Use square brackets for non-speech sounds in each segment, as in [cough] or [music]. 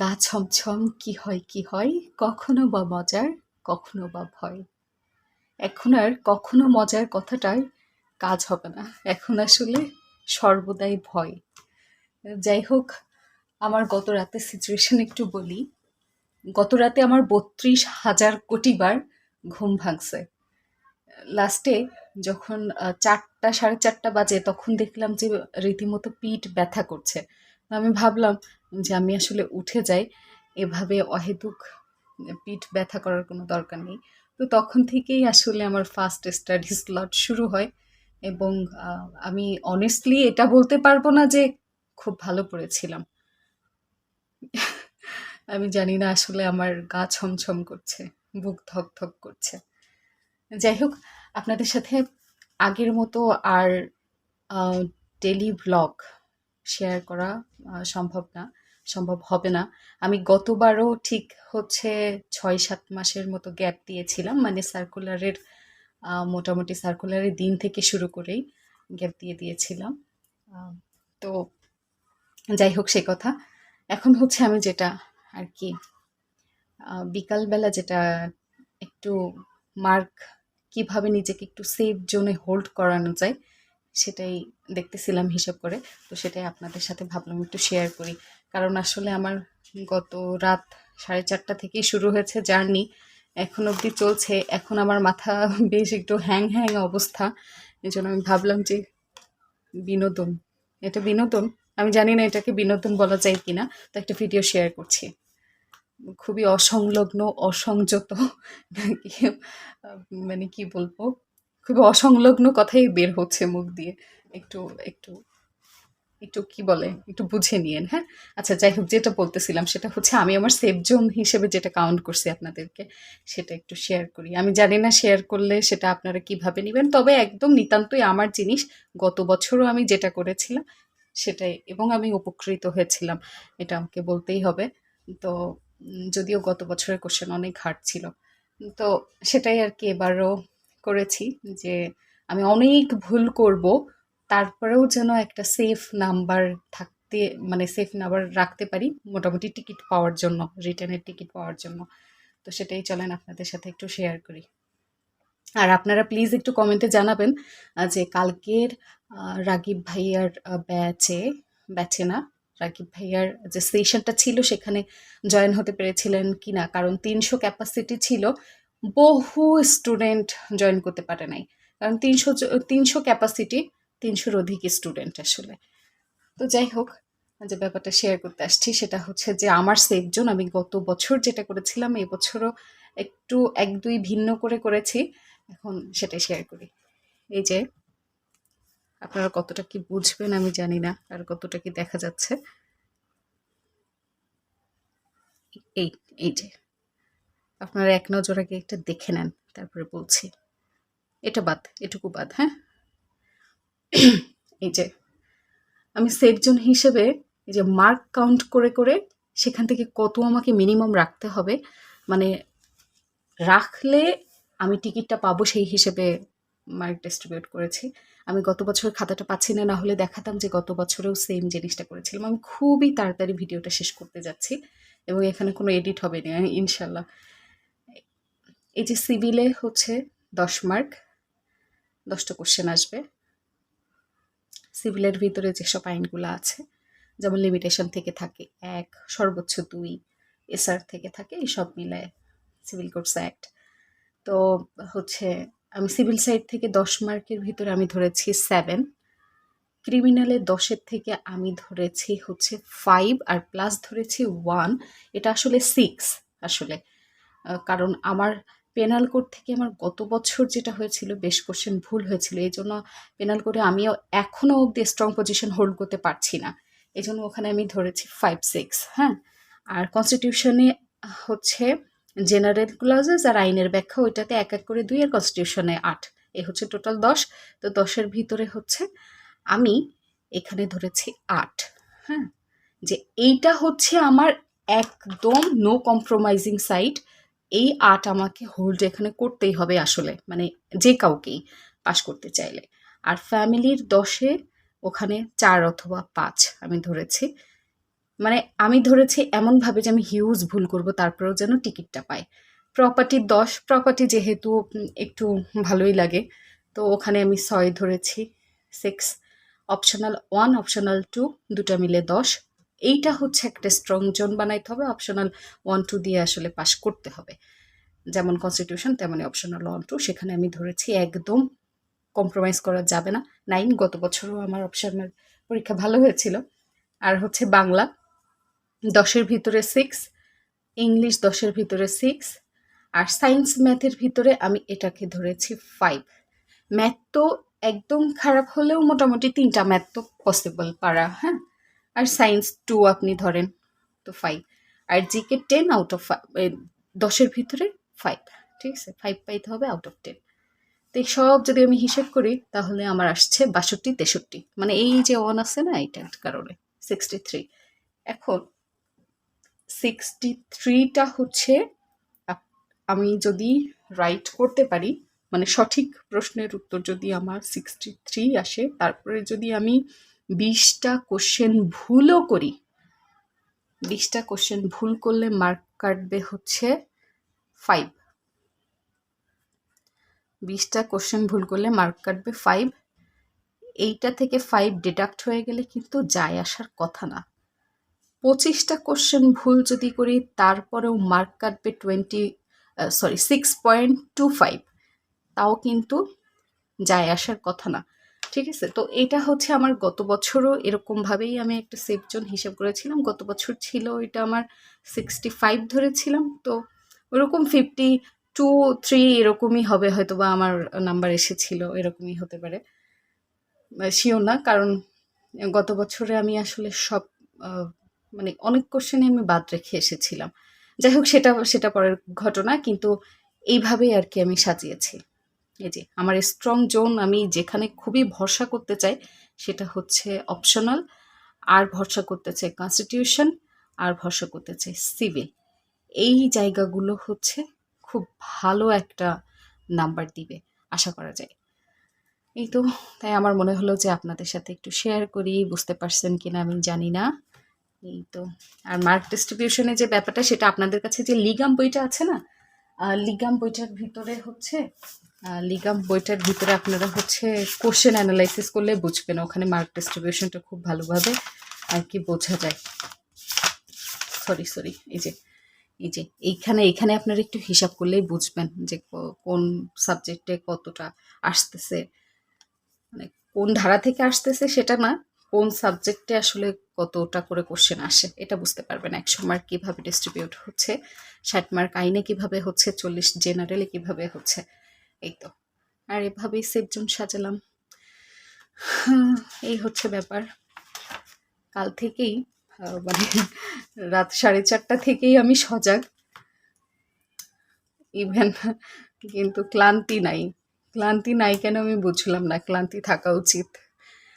গা ছমছম কি হয় কি হয়, কখনো বা মজার, কখনো বা ভয়। এখন আর কখনো মজার কথাটার কাজ হবে না। এখন আসলে সর্বদাই ভয়। যাই হোক, আমার গত রাতে সিচুয়েশন একটু বলি। গত রাতে আমার বত্রিশ হাজার কোটি বার ঘুম ভাঙছে। লাস্টে যখন চারটা, সাড়ে চারটা বাজে, তখন দেখলাম যে রীতিমতো পিঠ ব্যথা করছে। আমি ভাবলাম যে আমি আসলে উঠে যাই, এভাবে অহেতুক পিঠ ব্যথা করার কোনো দরকার নেই। তো তখন থেকেই আসলে আমার ফার্স্ট স্টাডি স্লট শুরু হয় এবং আমি অনেস্টলি এটা বলতে পারব না যে খুব ভালো পড়েছিলাম। আমি জানি না আসলে আমার গা ছমছম করছে, বুক ধক ধক করছে। যাই হোক, আপনাদের সাথে আগের মতো আর ডেলি ব্লগ শেয়ার করা সম্ভব না। সম্ভব হবে না। আমি গতবারও ঠিক হচ্ছে ছয় সাত মাসের মতো গ্যাপ দিয়েছিলাম মানে সার্কুলারের মোটামুটি সার্কুলারের দিন থেকে শুরু করেই গ্যাপ দিয়ে দিয়েছিলাম। তো যাই হোক সে কথা। এখন হচ্ছে আমি যেটা আর কি বিকালবেলা যেটা একটু মার্ক কীভাবে নিজেকে একটু সেফ জোনে হোল্ড করানো যায়, সেটাই দেখতেছিলাম হিসাব করে। তো সেটাই আপনাদের সাথে ভাবলাম একটু শেয়ার করি। কারণ আসলে আমার গত রাত সাড়ে চারটা থেকেই শুরু হয়েছে জার্নি। এখন অবধি চলছে। এখন আমার মাথা [laughs] বেশ একটু হ্যাং হ্যাং অবস্থা। এই জন্য আমি ভাবলাম যে বিনোদন। এটা বিনোদন? আমি জানি না এটাকে বিনোদন বলা যায় কি না তো একটা ভিডিও শেয়ার করছি। খুবই অসংলগ্ন, অসংযত। মানে কি বলব? খুবই অসংলগ্ন কথাই বের হচ্ছে মুখ দিয়ে। একটু একটু একটু কি বলে, একটু বুঝে নিয়েন হ্যাঁ? আচ্ছা যাই হোক, যেটা বলতেছিলাম সেটা হচ্ছে আমি আমার সেফ জোন হিসেবে যেটা কাউন্ট করছি আপনাদেরকে, সেটা একটু শেয়ার করি। আমি জানি না শেয়ার করলে সেটা আপনারা কীভাবে নেবেন, তবে একদম নিতান্তই আমার জিনিস, গত বছরও আমি যেটা করেছিলাম, সেটাই, এবং আমি উপকৃত হয়েছিলাম, এটা আমাকে বলতেই হবে। তো যদিও গত বছরের কোশ্চেন অনেক হার্ড ছিল, তো সেটাই আর কি এবারও করেছি যে, আমি অনেক ভুল করব তারপরেও যেন একটা সেফ নাম্বার থাকতে মানে সেফ নাম্বার রাখতে পারি মোটামুটি টিকিট পাওয়ার জন্য রিটার্নের টিকিট পাওয়ার জন্য। তো সেটাই চলেন আপনাদের সাথে একটু শেয়ার করি। আর আপনারা প্লিজ একটু কমেন্টে জানাবেন যে কালকের রাগিব ভাইয়ার ব্যাচে ব্যাচে না, রাগিব ভাইয়ার যে সেশনটা ছিল সেখানে জয়েন হতে পেরেছিলেন কি না? কারণ তিনশো ক্যাপাসিটি ছিল, বহু স্টুডেন্ট জয়েন করতে পারে নাই। কারণ তিনশো তিনশো ক্যাপাসিটি তিনশোর অধিক স্টুডেন্ট আসলে। তো যাই হোক, যে ব্যাপারটা শেয়ার করতে আসছি সেটা হচ্ছে যে আমার সেফ জোন আমি গত বছর যেটা করেছিলাম, এই বছরও একটু এক দুই ভিন্ন করে করেছি, এখন সেটাই শেয়ার করি। এই যে, আপনারা কতটা কি বুঝবেন আমি জানি না, আর কতটা কি দেখা যাচ্ছে। এই এই যে, আপনারা এক নজর আগে একটা দেখে নেন, তারপরে বলছি। এটা বাদ, এটুকু বাদ হ্যাঁ? এই যে, আমি সেফ জোন হিসেবে এই যে মার্ক কাউন্ট করে করে সেখান থেকে কত আমাকে মিনিমাম রাখতে হবে মানে রাখলে আমি টিকিটটা পাবো সেই হিসেবে মার্ক ডিস্ট্রিবিউট করেছি। আমি গত বছরের খাতাটা পাচ্ছি না না হলে দেখাতাম যে গত বছরেও সেম জিনিসটা করেছিলাম। আমি খুবই তাড়াতাড়ি ভিডিওটা শেষ করতে যাচ্ছি এবং এখানে কোনো এডিট হবে না ইনশাল্লাহ এই যে সিভিলে হচ্ছে দশ মার্ক দশটা কোশ্চেন আসবে। সিভিলের ভিতরে যেসব আইনগুলো আছে, যেমন লিমিটেশন থেকে থাকে এক, সর্বোচ্চ দুই এসআর থেকে থাকে, এইসব মিলায় সিভিল কোডস অ্যাক্ট তো হচ্ছে আমি সিভিল সাইড থেকে দশ মার্কের ভিতরে আমি ধরেছি সেভেন ক্রিমিনালে দশের থেকে আমি ধরেছি হচ্ছে ফাইভ আর প্লাস ধরেছি ওয়ান এটা আসলে সিক্স আসলে। কারণ আমার পেনাল কোড থেকে আমার গত বছর যেটা হয়েছিল বেশ কোশ্চেন ভুল হয়েছিল। এই জন্য পেনাল কোডে আমিও এখনও অব্দি স্ট্রং পজিশন হোল্ড করতে পারছি না। এই জন্য ওখানে আমি ধরেছি ফাইভ সিক্স হ্যাঁ? আর কনস্টিটিউশনে হচ্ছে জেনারেল ক্লজেস আর আইনের ব্যাখ্যা ওইটাতে এক এক করে দুই, আর কনস্টিটিউশনে আট। এ হচ্ছে টোটাল দশ। তো দশের ভিতরে হচ্ছে আমি এখানে ধরেছি আট হ্যাঁ? যে এইটা হচ্ছে আমার একদম নো কম্প্রোমাইজিং সাইড এই আর্ট আমাকে হোল্ড এখানে করতেই হবে আসলে মানে যে কাউকেই পাশ করতে চাইলে। আর ফ্যামিলির দশে ওখানে চার অথবা পাঁচ আমি ধরেছি। মানে আমি ধরেছি এমনভাবে যে আমি হিউজ ভুল করব, তারপরেও যেন টিকিটটা পাই প্রপার্টি দশ প্রপার্টি যেহেতু একটু ভালোই লাগে। তো ওখানে আমি ছয় ধরেছি six optional one optional two দুটা মিলে দশ। এইটা হচ্ছে একটা স্ট্রং জোন বানাইতে হবে অপশনাল ওয়ান টু দিয়ে আসলে পাশ করতে হবে। যেমন কনস্টিটিউশন তেমনই অপশনাল ওয়ান টু সেখানে আমি ধরেছি একদম কম্প্রোমাইজ করা যাবে না। নাইন গত বছরও আমার অপশনাল পরীক্ষা ভালো হয়েছিল। আর হচ্ছে বাংলা, দশের ভিতরে সিক্স ইংলিশ দশের ভিতরে সিক্স আর সায়েন্স ম্যাথের ভিতরে আমি এটাকে ধরেছি ফাইভ ম্যাথ তো একদম খারাপ হলেও মোটামুটি তিনটা ম্যাথ তো পসিবল পারা হ্যাঁ? আর সায়েন্স টু আপনি ধরেন, তো ফাইভ আর জিকে টেন আউট অফ দশের ভিতরে ফাইভ ঠিক আছে? ফাইভ পাইতে হবে আউট অফ টেন তো এই সব যদি আমি হিসেব করি, তাহলে আমার আসছে বাষট্টি, তেষট্টি। মানে এই যে ওয়ান আছে না এইটার কারণে সিক্সটি থ্রি এখন সিক্সটি থ্রিটা হচ্ছে আমি যদি রাইট করতে পারি মানে সঠিক প্রশ্নের উত্তর যদি আমার সিক্সটি থ্রি আসে, তারপরে যদি আমি বিশটা কোশ্চেন ভুলও করি। বিশটা কোশ্চেন ভুল করলে মার্ক কাটবে হচ্ছে ফাইভ বিশটা কোশ্চেন ভুল করলে মার্ক কাটবে ফাইভ এইটা থেকে ফাইভ ডিডাক্ট হয়ে গেলে কিন্তু যায় আসার কথা না। পঁচিশটা কোশ্চেন ভুল যদি করি, তারপরেও মার্ক কাটবে twenty sorry six point two five তাও কিন্তু যায় আসার কথা না। ঠিক আছে? তো এটা হচ্ছে আমার গত বছরও এরকমভাবেই আমি একটা সেফ জোন হিসাব করেছিলাম। গত বছর ছিল এটা আমার সিক্সটি ফাইভ ধরেছিলাম। তো ওরকম ফিফটি টু থ্রি এরকমই হবে হয়তো বা আমার নাম্বার এসেছিল, এরকমই হতে পারে। শিওর না, কারণ গত বছরে আমি আসলে সব মানে অনেক কোশ্চেনে আমি বাদ রেখে এসেছিলাম। যাই হোক, সেটা সেটা পরের ঘটনা, কিন্তু এইভাবেই আর কি আমি সাজিয়েছি। এই যে, আমার স্ট্রং জোন আমি যেখানে খুবই ভরসা করতে চাই, সেটা হচ্ছে অপশনাল আর ভরসা করতে চাই কনস্টিটিউশন আর ভরসা করতে চাই সিভিল এই জায়গাগুলো হচ্ছে খুব ভালো একটা নাম্বার দিবে, আশা করা যায়। এই তো, তাই আমার মনে হলো যে আপনাদের সাথে একটু শেয়ার করি, বুঝতে পারছেন কিনা আমি জানি না। এই তো, আর মার্ক ডিস্ট্রিবিউশনের যে ব্যাপারটা, সেটা আপনাদের কাছে যে লিগাম বইটা আছে না লিগাম বইটার ভিতরে হচ্ছে লিগাম বইটার ভিতরে আপনারা হচ্ছে কোশ্চেন অ্যানালাইসিস করলে বুঝবেন, ওখানে মার্ক ডিস্ট্রিবিউশনটা খুব ভালোভাবে আর কি বোঝা যায়। সরি সরি এই যে এই যে, এইখানে এইখানে আপনারা একটু হিসাব করলেই বুঝবেন যে কোন সাবজেক্টে কতটা আসতেছে। মানে কোন ধারা থেকে আসতেছে সেটা না, কোন সাবজেক্টে আসলে কতটা করে কোশ্চেন আসে, এটা বুঝতে পারবেন। একশো মার্ক কীভাবে ডিস্ট্রিবিউট হচ্ছে, ষাট মার্ক আইনে কীভাবে হচ্ছে, চল্লিশ জেনারেলে কীভাবে হচ্ছে। এই তো আর এভাবেই সেফজন সাজালাম। এই হচ্ছে ব্যাপার। কাল থেকেই মানে রাত সাড়ে চারটা থেকেই আমি সজাগ। ইভেন কিন্তু ক্লান্তি নাই। ক্লান্তি নাই কেন আমি বুঝলাম না, ক্লান্তি থাকা উচিত।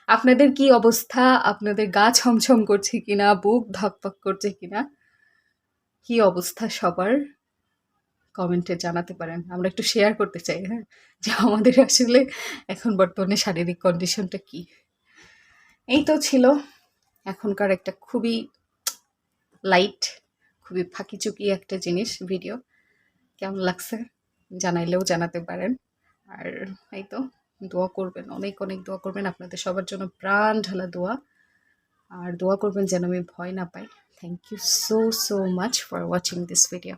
আপনাদের কি অবস্থা? আপনাদের গা ছমছম করছে কিনা? বুক ধকপক করছে কিনা? কি অবস্থা সবার? কমেন্টে জানাতে পারেন। আমরা একটু শেয়ার করতে চাই হ্যাঁ? যে আমাদের আসলে এখন বর্তমানে শারীরিক কন্ডিশনটা কি? এই তো ছিল এখনকার একটা খুবই লাইট খুবই ফাঁকিচুকি একটা জিনিস ভিডিও কেমন লাগছে জানাইলেও জানাতে পারেন। আর এই তো দোয়া করবেন, অনেক অনেক দোয়া করবেন। আপনাদের সবার জন্য প্রাণ ঢালা দোয়া। আর দোয়া করবেন যেন আমি ভয় না পাই। Thank you so so much for watching this video